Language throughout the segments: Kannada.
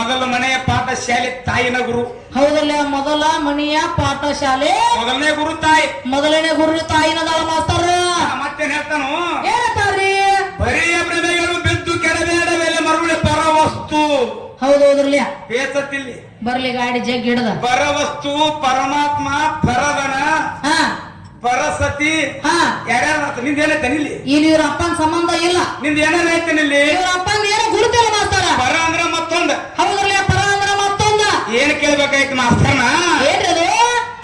ಮೊದಲ ಮನೆಯ ಪಾಠಶಾಲೆ ತಾಯಿನ ಗುರು. ಹೌದಲ್ಲ ಮೊದಲ ಮನೆಯ ಪಾಠಶಾಲೆ? ಮೊದಲನೇ ಗುರು ತಾಯಿ. ಮೊದಲನೇ ಗುರು ತಾಯಿನದಾಳ ಮಾಸ್ತರ. ಮತ್ತೆ ಮತ್ತೇನ್ ಹೇಳ್ತಾನು? ಏನಂತಾರ್ರಿ? ಬರಿಯ ಬಿದ್ದು ಮೇಲೆ ಮರುಳಿ ಪರ ವಸ್ತು ಹೌದು ಹೌದ್ರಲ್ಲ. ಬೇಸತ್ತಿಲ್ಲಿ. ಬರ್ಲಿ ಗಾಡಿ ಜಗ್ ಹಿಡದ. ಪರ ವಸ್ತು ಪರಮಾತ್ಮ ಪರದನ ಹಾ. ಪರಸತಿ. ಹಾ. ಯಾರ್ಯಾರ ನಿಂದ ಏನೈತೆ ಇಲ್ಲಿ ಇಲ್ಲಿ ಇವ್ರ ಅಪ್ಪನ ಸಂಬಂಧ ಇಲ್ಲ. ನಿಂದ ಏನೇನೈತೆ ಐತೆ ಇಲ್ಲಿ ಇವ್ರ ಅಪ್ಪಂದ ಕೇಳ್ಬೇಕಾಯ್ತು ಮಾಸ್ತರ್ನ ಏನದು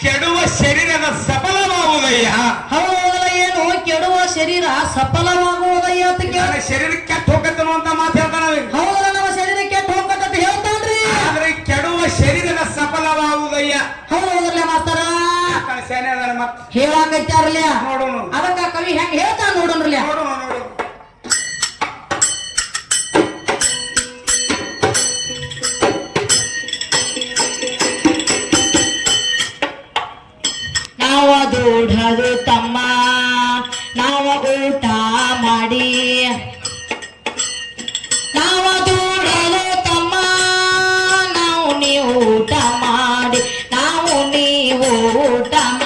ಕೆಡುವ ಶರೀರದ ಸಫಲವಾಗುವುದಯ್ಯ. ಹೌದಲ್ಲ ಏನು ಕೆಡುವ ಶರೀರ ಸಫಲವಾಗುವುದಯ್ಯ ಅಂತ ಕೇಳ ಶರೀರ ಕೆಟ್ಟ ಹೋಗತ್ತನು ಅಂತ ಮಾತು ಹೇಳ್ತಾನ. ಹೌದಲ್ಲ ನಮ್ಮ ಶರೀರ ಕೆಟ್ಟ ಹೋಗತ್ತಂತ ಹೇಳ್ತಾನ್ರಿ. ಆದ್ರೆ ಕೆಡುವ ಶರೀರದ ಸಫಲವಾಗುವುದಯ್ಯ. ಹೌದಲ್ಲ ಮಾಸ್ತರ? ಹೇಳಾಕೈತಾರಲ್ಲ ನೋಡೋಣ ಅದಕ್ಕ ಕವಿ ಹೆಂಗ್ ದುಡದು ತಮ್ಮ. ನಾವು ಊಟ ಮಾಡಿ. ನಾವು ದೂಡಲು ನಾವು ನೀವು ಊಟ ಮಾಡಿ. ನಾವು ನೀವು ಊಟ ಮಾಡಿ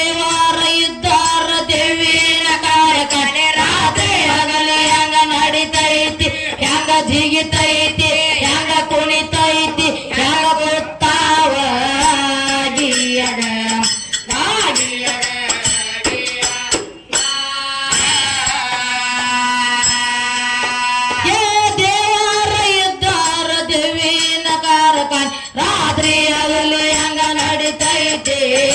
ಹೆಂಗ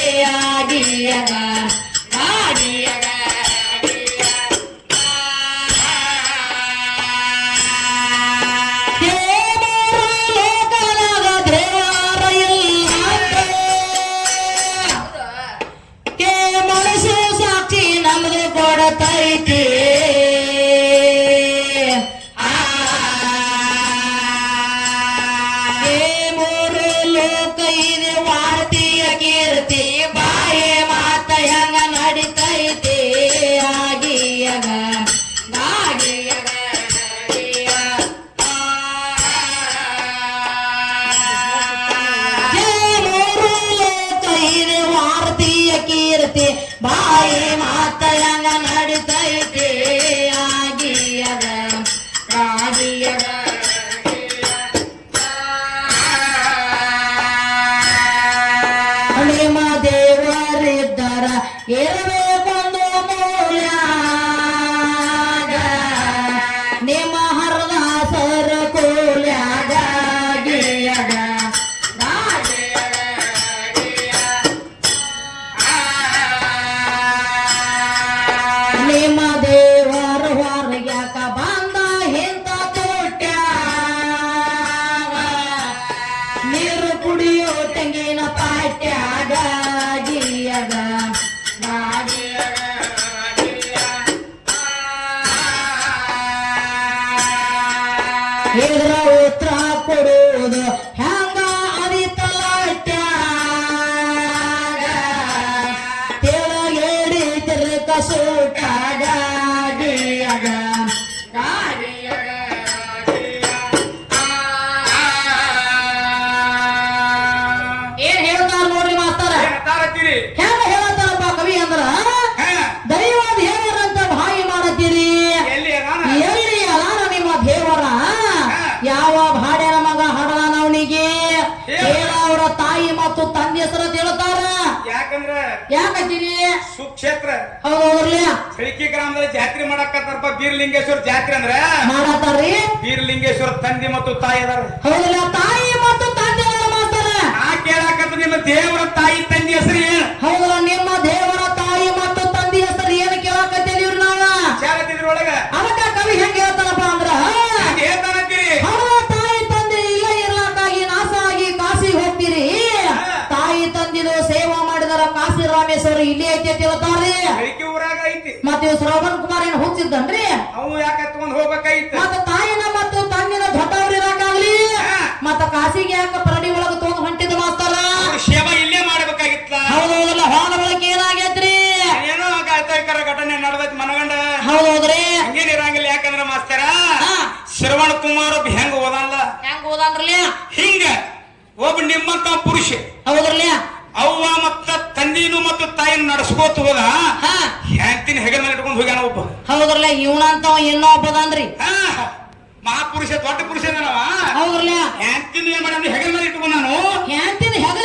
ತಂದೆ ಹೆಸರ ಹೇಳುತ್ತಾರ? ಹೇಳ್ತಾರ ಯಾಕಂದ್ರ ಯಾಕಂತೀರಿ ಸುಕ್ಷೇತ್ರ. ಹೌದಿ ಸಳಿಕಿ ಗ್ರಾಮದಲ್ಲಿ ಜಾತ್ರೆ ಮಾಡಕತ್ತಾರಪ್ಪ ಬೀರ್ಲಿಂಗೇಶ್ವರ ಜಾತ್ರೆ ಅಂದ್ರ? ಮಾಡತ್ತಾರ್ರಿ? ಬೀರ್ಲಿಂಗೇಶ್ವರ ತಂದೆ ಮತ್ತು ತಾಯಿ ಅದಾರ ಹೌದಲ್ಲ ಶ್ರವಣ್ ಕುಮಾರ್ ಏನ್ ಹೋಗ್ತಿದ್ದನ್ರಿ ಅವು ಯಾಕ ತಗೊಂಡ್ ಹೋಗ್ಬೇಕಾಗಿತ್ತು? ಮತ್ತ ತಾಯಿನ ಮತ್ತು ತನ್ನಿನ ದೊಡ್ಡವ್ರು ಇರಕಾಗ್ಲಿ ಮತ್ತ ಕಾಸಿಗೆ ಯಾಕ ಪರಡಿ ಒಳಗ ತಗೊಂಡ್ ಹೊಂಟಿದ ಮಾಸ್ತಾರ? ಸೇವಾ ಇಲ್ಲೇ ಮಾಡ್ಬೇಕಾಗಿತ್ತ ಹೌದೌದಲ್ಲ ಹಾಲ ಬಳಕೆ ಏನಾಗೈತ್ರಿ? ಏನೋ ಗಾಯಕರ ಘಟನೆ ನಡೆದೈತಿ ಮನಗಂಡ. ಹೌದೌದ್ರಿ? ಹಂಗೇನ್ ಇರಂಗಿಲ್ಲ ಯಾಕಂದ್ರ ಮಾಸ್ತರ. ಶ್ರವಣ ಕುಮಾರ್ ಒಬ್ಬ ಹೆಂಗ ಓದಲ್ಲ ಹೆಂಗ್ ಓದಂದ್ರಲಿ ಹಿಂಗ ಒಬ್ಬ ನಿಮ್ಮಂತ ಪುರುಷ. ಹೌದ್ರಲ್ಲ ಅವ್ವ ಮತ್ತ ತಂದಿನೂ ಮತ್ತು ತಾಯಿನ ನಡೆಸ್ಕೋತ ಹೋದ. ಹಾ ಹೆಂಡತಿನ ಹೆಗಲ ಮೇಲೆ ಇಟ್ಕೊಂಡು ಹೋಗ್ಯಾನ ಒಬ್ಬ ಹೌದ್ರಲ್ಲ ಇವನಂತ ಇನ್ನೂ ಒಬ್ಬದನ್ರಿ ಹಾ, ಮಹಾಪುರುಷ ದೊಡ್ಡ ಪುರುಷ ಹೌದ್ರಲ್ಲ ಹೆಗಲ ಮೇಲೆ ಇಟ್ಕೊಂಡು ನಾನು. ಹ್ಯಾಂತಿನ ಹೆಗಲ